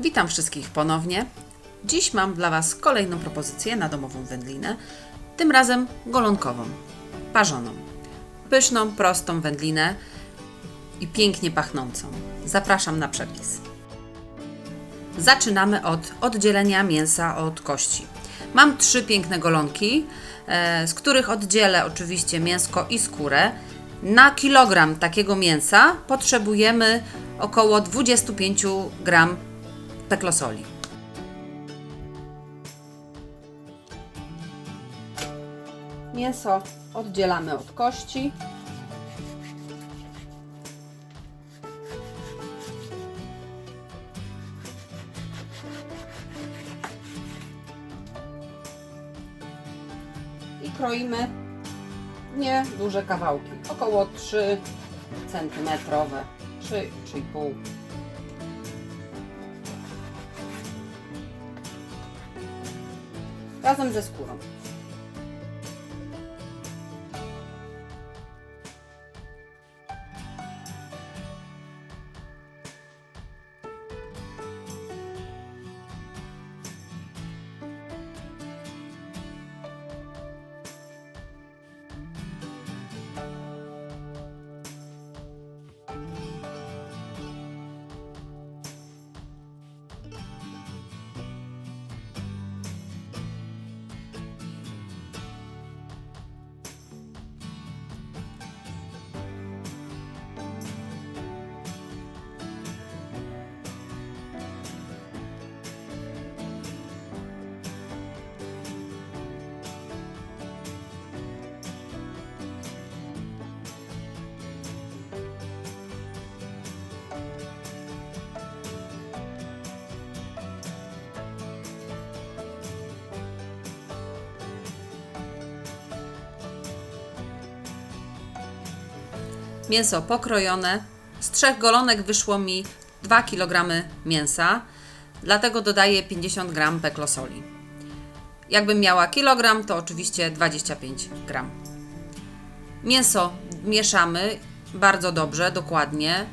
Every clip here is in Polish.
Witam wszystkich ponownie. Dziś mam dla Was kolejną propozycję na domową wędlinę, tym razem golonkową, parzoną. Pyszną, prostą wędlinę i pięknie pachnącą. Zapraszam na przepis. Zaczynamy od oddzielenia mięsa od kości. Mam trzy piękne golonki, e, z których oddzielę oczywiście mięsko i skórę. Na kilogram takiego mięsa potrzebujemy około 25 gram peklosoli. Mięso oddzielamy od kości. I kroimy nie duże kawałki, około 3 cm, 3, 3,5 razem ze skórą. Mięso pokrojone. Z trzech golonek wyszło mi 2 kg mięsa, dlatego dodaję 50 g peklosoli. Jakbym miała kilogram, to oczywiście 25 gram. Mięso mieszamy bardzo dobrze, dokładnie,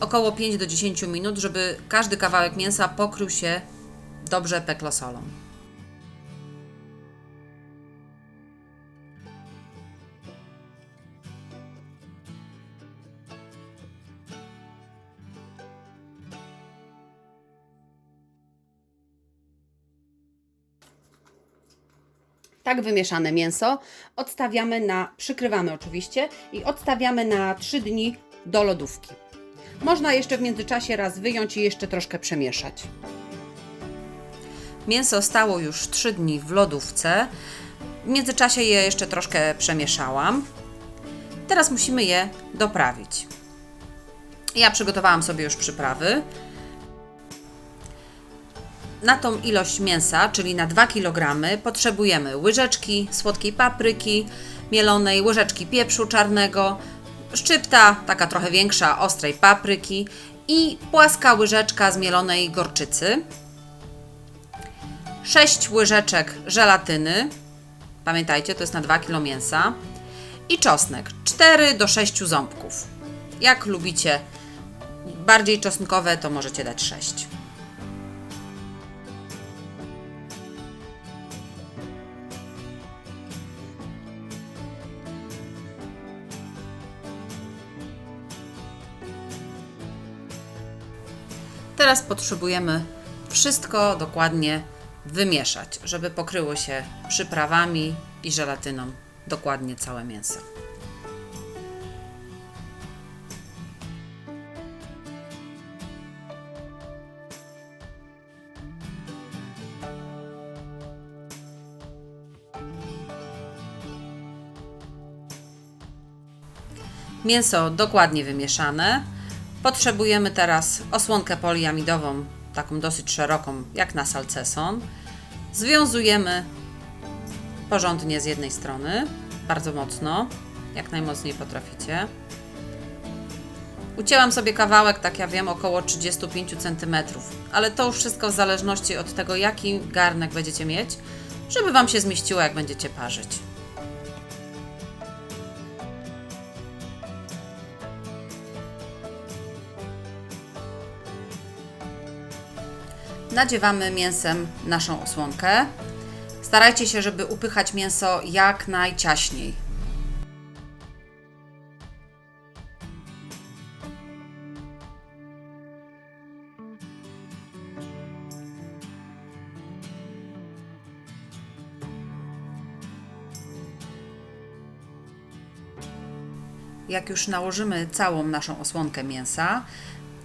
około 5 do 10 minut, żeby każdy kawałek mięsa pokrył się dobrze peklosolą. Tak wymieszane mięso odstawiamy na, przykrywamy oczywiście i odstawiamy na 3 dni do lodówki. Można jeszcze w międzyczasie raz wyjąć i jeszcze troszkę przemieszać. Mięso stało już 3 dni w lodówce. W międzyczasie je jeszcze troszkę przemieszałam. Teraz musimy je doprawić. Ja przygotowałam sobie już przyprawy. Na tą ilość mięsa, czyli na 2 kg, potrzebujemy łyżeczki słodkiej papryki mielonej, łyżeczki pieprzu czarnego, szczypta, taka trochę większa, ostrej papryki i płaska łyżeczka zmielonej gorczycy, 6 łyżeczek żelatyny, pamiętajcie, to jest na 2 kg mięsa, i czosnek, 4 do 6 ząbków. Jak lubicie bardziej czosnkowe, to możecie dać 6. Teraz potrzebujemy wszystko dokładnie wymieszać, żeby pokryło się przyprawami i żelatyną dokładnie całe mięso. Mięso dokładnie wymieszane. Potrzebujemy teraz osłonkę poliamidową, taką dosyć szeroką, jak na salceson. Związujemy porządnie z jednej strony, bardzo mocno, jak najmocniej potraficie. Ucięłam sobie kawałek, tak ja wiem, około 35 cm, ale to już wszystko w zależności od tego, jaki garnek będziecie mieć, żeby Wam się zmieściło, jak będziecie parzyć. Nadziewamy mięsem naszą osłonkę. Starajcie się, żeby upychać mięso jak najciaśniej. Jak już nałożymy całą naszą osłonkę mięsa,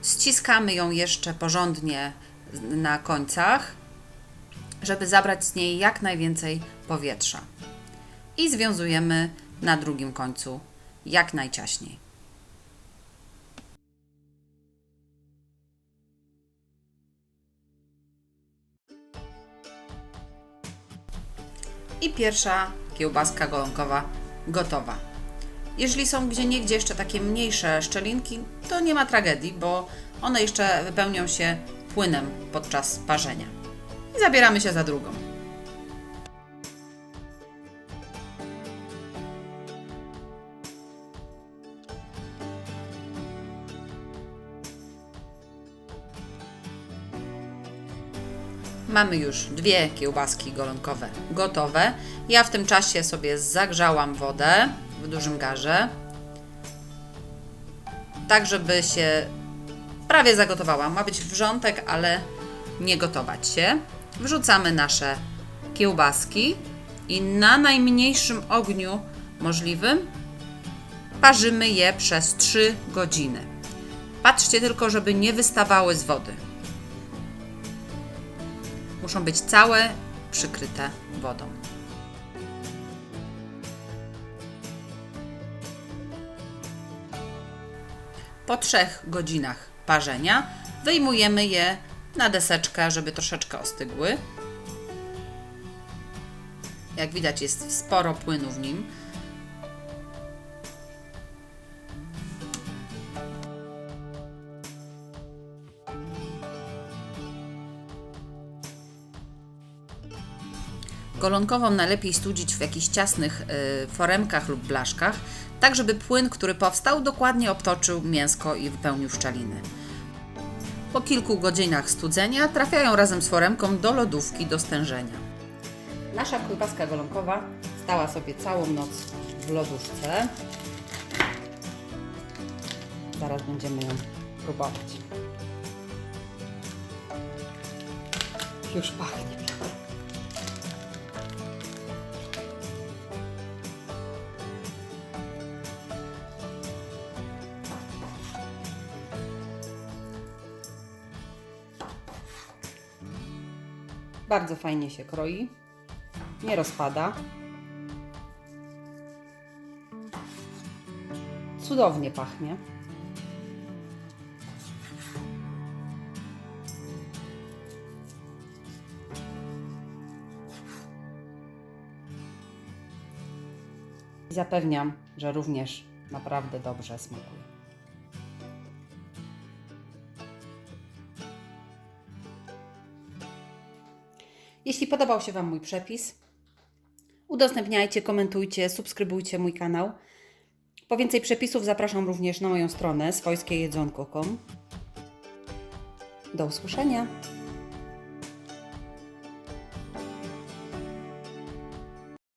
ściskamy ją jeszcze porządnie na końcach, żeby zabrać z niej jak najwięcej powietrza. I związujemy na drugim końcu jak najciaśniej. I pierwsza kiełbaska golonkowa gotowa. Jeżeli są gdzie niegdzie jeszcze takie mniejsze szczelinki, to nie ma tragedii, bo one jeszcze wypełnią się płynem podczas parzenia. I zabieramy się za drugą. Mamy już dwie kiełbaski golonkowe gotowe. Ja w tym czasie sobie zagrzałam wodę w dużym garze, tak żeby się prawie zagotowała. Ma być wrzątek, ale nie gotować się. Wrzucamy nasze kiełbaski i na najmniejszym ogniu możliwym parzymy je przez 3 godziny. Patrzcie tylko, żeby nie wystawały z wody. Muszą być całe przykryte wodą. Po trzech godzinach parzenia wyjmujemy je na deseczkę, żeby troszeczkę ostygły. Jak widać, jest sporo płynu w nim. Golonkową najlepiej studzić w jakichś ciasnych y, foremkach lub blaszkach, tak żeby płyn, który powstał, dokładnie obtoczył mięsko i wypełnił szczeliny. Po kilku godzinach studzenia trafiają razem z foremką do lodówki do stężenia. Nasza kiełbaska golonkowa stała sobie całą noc w lodówce. Zaraz będziemy ją próbować. Już pachnie. Bardzo fajnie się kroi. Nie rozpada. Cudownie pachnie. Zapewniam, że również naprawdę dobrze smakuje. Jeśli podobał się Wam mój przepis, udostępniajcie, komentujcie, subskrybujcie mój kanał. Po więcej przepisów zapraszam również na moją stronę swojskiejedzonko.com. Do usłyszenia!